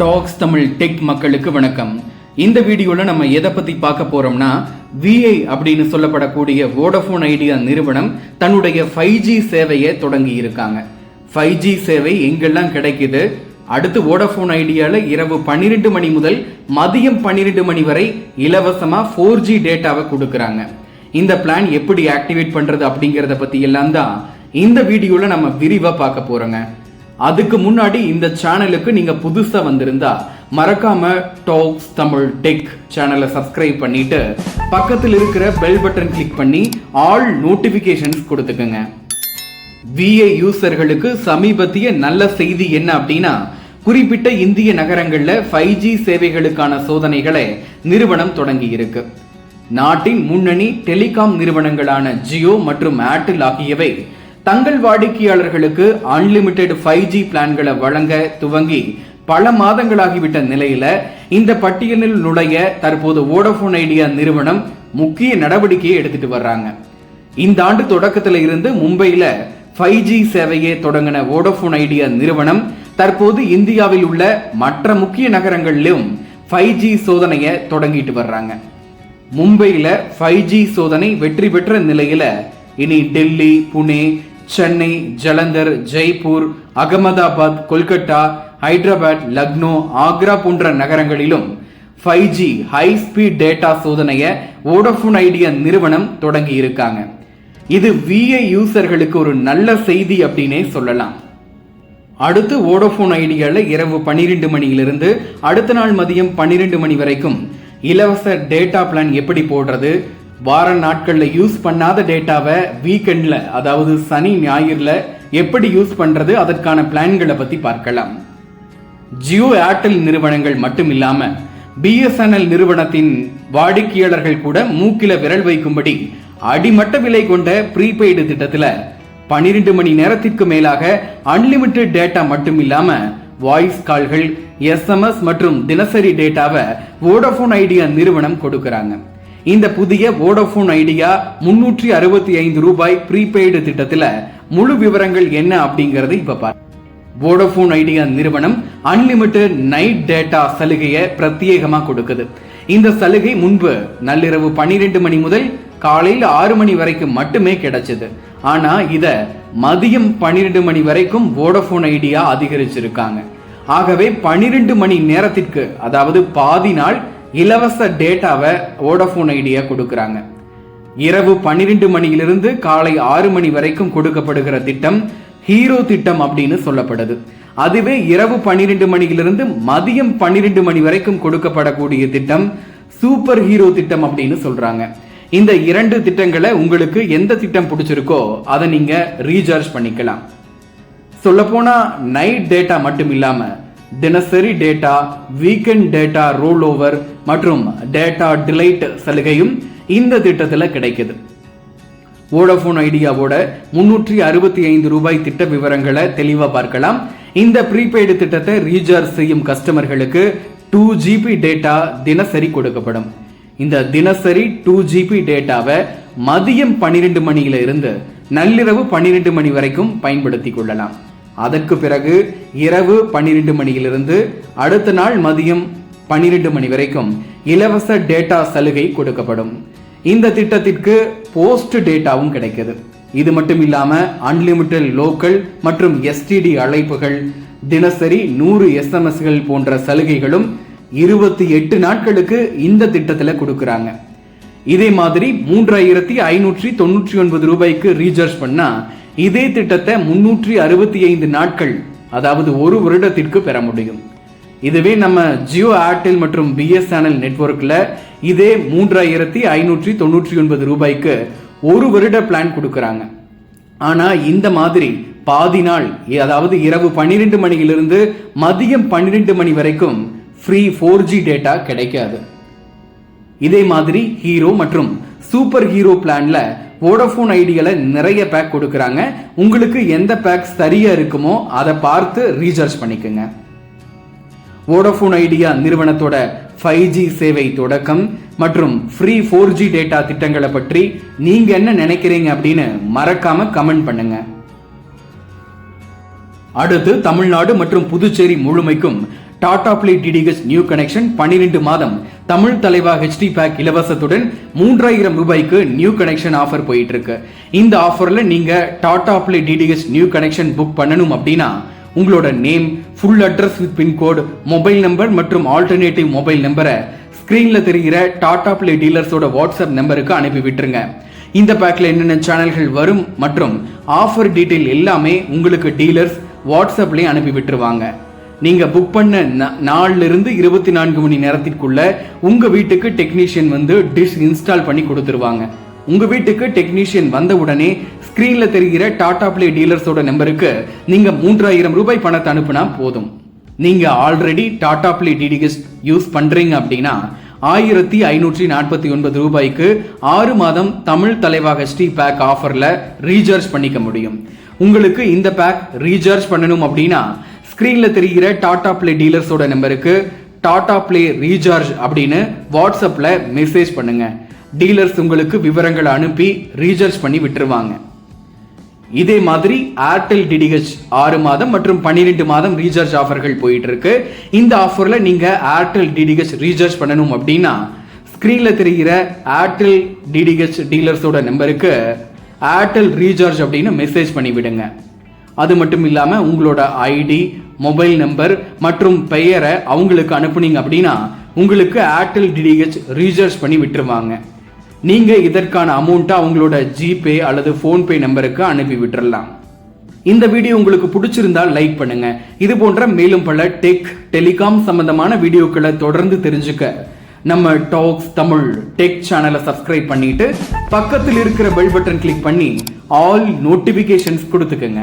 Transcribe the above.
Tax Tamil tech மக்களுக்கு வணக்கம். இந்த வீடியோவில் நம்ம எதை பற்றி பார்க்க போகிறோம்னா விஐ அப்படின்னு சொல்லப்படக்கூடிய வோடஃபோன் ஐடியா நிறுவனம் தன்னுடைய ஃபைவ் ஜி சேவையை தொடங்கி இருக்காங்க. ஃபைவ் ஜி சேவை எங்கெல்லாம் கிடைக்குது? அடுத்து வோடஃபோன் ஐடியாவில் இரவு பன்னிரெண்டு மணி முதல் மதியம் பன்னிரெண்டு மணி வரை இலவசமாக ஃபோர் ஜி டேட்டாவை கொடுக்குறாங்க. இந்த பிளான் எப்படி ஆக்டிவேட் பண்ணுறது அப்படிங்கிறத பற்றி எல்லாம் தான் இந்த வீடியோவில் நம்ம விரிவாக பார்க்க போகிறோங்க அதுக்கு முன்னாடி இந்த சேனலுக்கு நீங்க புதுசா வந்திருந்தா மறக்காம டாக்ஸ் தமிழ் டெக் சேனலை சப்ஸ்கிரைப் பண்ணிட்டு பக்கத்தில் இருக்கிற பெல் பட்டன் கிளிக் பண்ணி ஆல் நோட்டிபிகேஷன்ஸ் கொடுத்துக்கோங்க. விஏ யூசர்களுக்கு சமீபத்திய நல்ல செய்தி என்ன அப்படின்னா குறிப்பிட்ட இந்திய நகரங்களில் ஃபைவ் ஜி சேவைகளுக்கான சோதனைகளை நிறுவனம் தொடங்கி இருக்கு. நாட்டின் முன்னணி டெலிகாம் நிறுவனங்களான ஜியோ மற்றும் ஏர்டெல் ஆகியவை தங்கள் வாடிக்கையாளர்களுக்கு அன்லிமிட்டெட் ஃபைவ் ஜி பிளான்களை வழங்க துவங்கி பல மாதங்களாகிவிட்ட நிலையில இந்த பட்டியலில் நுழைய தற்போது வோடஃபோன் ஐடியா நிறுவனம் முக்கிய நடவடிக்கையை எடுத்துட்டு வர்றாங்க. இந்த ஆண்டு தொடக்கத்துல இருந்து மும்பையில ஃபைவ் ஜி சேவையை தொடங்கின வோடபோன் ஐடியா நிறுவனம் தற்போது இந்தியாவில் உள்ள மற்ற முக்கிய நகரங்களிலும் ஃபைவ் ஜி சோதனையை தொடங்கிட்டு வர்றாங்க. மும்பையில ஃபைவ் ஜி சோதனை வெற்றி பெற்ற நிலையில இனி டெல்லி புனே சென்னை ஜலந்தர் ஜெய்ப்பூர் அகமதாபாத் கொல்கட்டா ஹைதராபாத் லக்னோ ஆக்ரா போன்ற நகரங்களிலும் five G high speed data சோதனையை வோடஃபோன் ஐடியா நிறுவனம் தொடங்கி இருக்காங்க இது விஐ யூசர்களுக்கு ஒரு நல்ல செய்தி அப்படின்னே சொல்லலாம். அடுத்து ஓடோஃபோன் ஐடியாவில் இரவு பன்னிரெண்டு மணியிலிருந்து அடுத்த நாள் மதியம் பன்னிரெண்டு மணி வரைக்கும் இலவச டேட்டா பிளான் எப்படி போடுறது? வார நாட்களில் யூஸ் பண்ணாத டேட்டாவை வீக்கெண்டில் அதாவது சனி ஞாயிறுல எப்படி யூஸ் பண்ணுறது அதற்கான பிளான்களை பற்றி பார்க்கலாம். ஜியோ ஏர்டெல் நிறுவனங்கள் மட்டும் இல்லாமல் பிஎஸ்என்எல் நிறுவனத்தின் வாடிக்கையாளர்கள் கூட மூக்கில விரல் வைக்கும்படி அடிமட்ட விலை கொண்ட ப்ரீபெய்டு திட்டத்தில் பன்னிரெண்டு மணி நேரத்திற்கு மேலாக அன்லிமிட்டெட் டேட்டா மட்டும் இல்லாமல் வாய்ஸ் கால்கள் எஸ்எம்எஸ் மற்றும் தினசரி டேட்டாவை வோடஃபோன் ஐடியா நிறுவனம் கொடுக்கறாங்க. இந்த புதிய வோடோஃபோன் ஐடியா முன்னூற்றி அறுபத்தி ஐந்து ரூபாய் ப்ரீபெய்டு திட்டத்தில் முழு விவரங்கள் என்ன அப்படிங்கறது இப்ப பாரு. வோடோஃபோன் ஐடியா நிறுவனம் அன்லிமிட்டெட் நைட் டேட்டா சலுகையை பிரத்யேகமாக கொடுக்குது. இந்த சலுகை முன்பு நள்ளிரவு பன்னிரெண்டு மணி முதல் காலையில் ஆறு மணி வரைக்கும் மட்டுமே கிடைச்சது. ஆனா இத மதியம் பன்னிரெண்டு மணி வரைக்கும் வோடோஃபோன் ஐடியா அதிகரிச்சிருக்காங்க. ஆகவே பன்னிரெண்டு மணி நேரத்திற்கு அதாவது பாதி நாள் இலவச டேட்டாவை ஓடஃபோன் ஐடியா கொடுக்குறாங்க. இரவு பன்னிரெண்டு மணியிலிருந்து காலை ஆறு மணி வரைக்கும் கொடுக்கப்படுகிற திட்டம் ஹீரோ திட்டம் அப்படின்னு சொல்லப்படுது. அதுவே இரவு பன்னிரெண்டு மணியிலிருந்து மதியம் பன்னிரெண்டு மணி வரைக்கும் கொடுக்கப்படக்கூடிய திட்டம் சூப்பர் ஹீரோ திட்டம் அப்படின்னு சொல்றாங்க. இந்த இரண்டு திட்டங்களை உங்களுக்கு எந்த திட்டம் பிடிச்சிருக்கோ அதை நீங்க ரீசார்ஜ் பண்ணிக்கலாம். சொல்லப்போனா நைட் டேட்டா மட்டும் இல்லாமல் தினசரி data weekend data roll over மற்றும் டேட்டா டிலைட் சலுகையும் இந்த திட்டத்தில் கிடைக்குது. வோடஃபோன் ஐடியாவோட முன்னூற்றி அறுபத்தி ஐந்து ரூபாய் திட்ட விவரங்களை தெளிவாக பார்க்கலாம். இந்த ப்ரீபெய்டு திட்டத்தை ரீசார்ஜ் செய்யும் கஸ்டமர்களுக்கு டூ ஜிபி டேட்டா தினசரி கொடுக்கப்படும். இந்த தினசரி டூ ஜிபி டேட்டாவை மதியம் பன்னிரெண்டு மணியில இருந்து நள்ளிரவு பன்னிரெண்டு மணி வரைக்கும் பயன்படுத்தி கொள்ளலாம். அதற்கு பிறகு இரவு பன்னிரெண்டு மணியிலிருந்து அடுத்த நாள் மதியம் பன்னிரெண்டு மணி வரைக்கும் இலவச டேட்டா சலுகை கொடுக்கப்படும். இந்த திட்டத்திற்கு போஸ்ட் டேட்டாவும் கிடைக்குது. இது மட்டும் இல்லாம அன்லிமிட்டெட் லோக்கல் மற்றும் எஸ்டிடி அழைப்புகள் தினசரி நூறு எஸ்எம்எஸ்கள் போன்ற சலுகைகளும் இருபத்தி எட்டு நாட்களுக்கு இந்த திட்டத்தில் கொடுக்குறாங்க. இதே மாதிரி மூன்றாயிரத்தி ஐநூற்றி தொண்ணூற்றி ஒன்பது ரூபாய்க்கு ரீசார்ஜ் பண்ணா இதே திட்டத்தை முன்னூற்றி அறுபத்தி ஐந்து நாட்கள் அதாவது ஒரு வருடத்திற்கு பெற முடியும். இதுவே நம்ம ஜியோ ஏர்டெல் மற்றும் பிஎஸ்என்எல் நெட்ஒர்க்கில் இதே மூன்றாயிரத்தி ஐநூற்றி தொண்ணூற்றி ஒன்பது ரூபாய்க்கு ஒரு வருட பிளான் கொடுக்குறாங்க. ஆனால் இந்த மாதிரி பாதி நாள் அதாவது இரவு பன்னிரெண்டு மணியிலிருந்து மதியம் பன்னிரெண்டு மணி வரைக்கும் ஃப்ரீ ஃபோர் ஜி டேட்டா கிடைக்காது. இதே மாதிரி ஹீரோ மற்றும் சூப்பர் ஹீரோ பிளான்ல வோடஃபோன் ஐடியால நிறைய பேக் கொடுக்குறாங்க. உங்களுக்கு எந்த பேக் சரியாக இருக்குமோ அதை பார்த்து ரீசார்ஜ் பண்ணிக்கோங்க. வோடஃபோன் ஐடியா நிறுவனத்தோட ஃபைவ் ஜி சேவை தொடக்கம் மற்றும் ஃப்ரீ ஃபோர் ஜி டேட்டா திட்டங்களை பற்றி நீங்கள் என்ன நினைக்கிறீங்க அப்படின்னு மறக்காம கமெண்ட் பண்ணுங்க. அடுத்து தமிழ்நாடு மற்றும் புதுச்சேரி முழுமைக்கும் Tata Play DTH new connection 12 மாதம் தமிழ் தலைவா ஹெச்டி பேக் இலவசத்துடன் மூன்றாயிரம் ரூபாய்க்கு நியூ கனெக்ஷன் ஆஃபர் போயிட்டு இருக்கு இந்த ஆஃபர்ல நீங்க Tata Play DTH new connection book பண்ணணும் அப்படின்னா உங்களோட name full address with pincode mobile number மற்றும் ஆல்டர்னேட்டிவ் மொபைல் நம்பரை ஸ்கிரீன்ல தெரிகிற டாடா பிளே டீலர்ஸோட வாட்ஸ்அப் நம்பருக்கு அனுப்பி விட்டுருங்க. இந்த பேக்கில் என்னென்ன சேனல்கள் வரும் மற்றும் ஆஃபர் டீட்டெயில் எல்லாமே உங்களுக்கு டீலர்ஸ் வாட்ஸ்அப்லேயே அனுப்பி விட்டுருவாங்க. நீங்கள் புக் பண்ண ந நாளிலிருந்து இருபத்தி நான்கு மணி நேரத்திற்குள்ள உங்கள் வீட்டுக்கு டெக்னீஷியன் வந்து டிஷ் இன்ஸ்டால் பண்ணி கொடுத்துருவாங்க. உங்கள் வீட்டுக்கு டெக்னீஷியன் வந்த உடனே ஸ்க்ரீனில் தெரிகிற டாடா பிளே டீலர்ஸோட நம்பருக்கு நீங்கள் மூன்றாயிரம் ரூபாய் பணத்தை அனுப்புனா போதும். நீங்கள் already Tata Play DTS use பண்ணுறீங்க அப்படின்னா ஆயிரத்தி ஐநூற்றி நாற்பத்தி ஒன்பது ரூபாய்க்கு ஆறு மாதம் தமிழ் தலைவாக ஸ்ரீ பேக் ஆஃபரில் ரீசார்ஜ் பண்ணிக்க முடியும். உங்களுக்கு இந்த பேக் ரீசார்ஜ் பண்ணணும் அப்படின்னா ஸ்க்ரீனில் தெரிகிற டாடா பிளே டீலர்ஸோட நம்பருக்கு டாடா பிளே ரீசார்ஜ் அப்படின்னு வாட்ஸ்அப்பில் மெசேஜ் பண்ணுங்க. டீலர்ஸ் உங்களுக்கு விவரங்களை அனுப்பி ரீசார்ஜ் பண்ணி விட்டுருவாங்க. இதே மாதிரி ஏர்டெல் டிடிஹெச் ஆறு மாதம் மற்றும் பன்னிரெண்டு மாதம் ரீசார்ஜ் ஆஃபர்கள் போயிட்டு இருக்கு இந்த ஆஃபர்ல நீங்க ஏர்டெல் டிடிஹெச் ரீசார்ஜ் பண்ணணும் அப்படின்னா ஸ்கிரீன்ல தெரிகிற ஏர்டெல் டிடிஹெச் டீலர்ஸோட நம்பருக்கு ஏர்டெல் ரீசார்ஜ் அப்படின்னு மெசேஜ் பண்ணி விடுங்க. அது மட்டும் இல்லாம உங்களோட ஐடி மொபைல் நம்பர் மற்றும் பெயரை அவங்களுக்கு அனுப்புனீங்க அப்படின்னா உங்களுக்கு ஏர்டெல் டிடிஹெச் ரீசார்ஜ் பண்ணி விட்டுருவாங்க. நீங்கள் இதற்கான அமௌண்ட்டை அவங்களோட ஜிபே அல்லது ஃபோன்பே நம்பருக்கு அனுப்பி விட்டுறலாம். இந்த வீடியோ உங்களுக்கு பிடிச்சிருந்தா லைக் பண்ணுங்க. இது போன்ற மேலும் பல டெக் டெலிகாம் சம்பந்தமான வீடியோக்களை தொடர்ந்து தெரிஞ்சுக்க நம்ம டாக்ஸ் தமிழ் டெக் சேனலை சப்ஸ்கிரைப் பண்ணிட்டு பக்கத்தில் இருக்கிற பெல் பட்டன் கிளிக் பண்ணி ஆல் நோட்டிபிகேஷன்ஸ் கொடுத்துக்கங்க.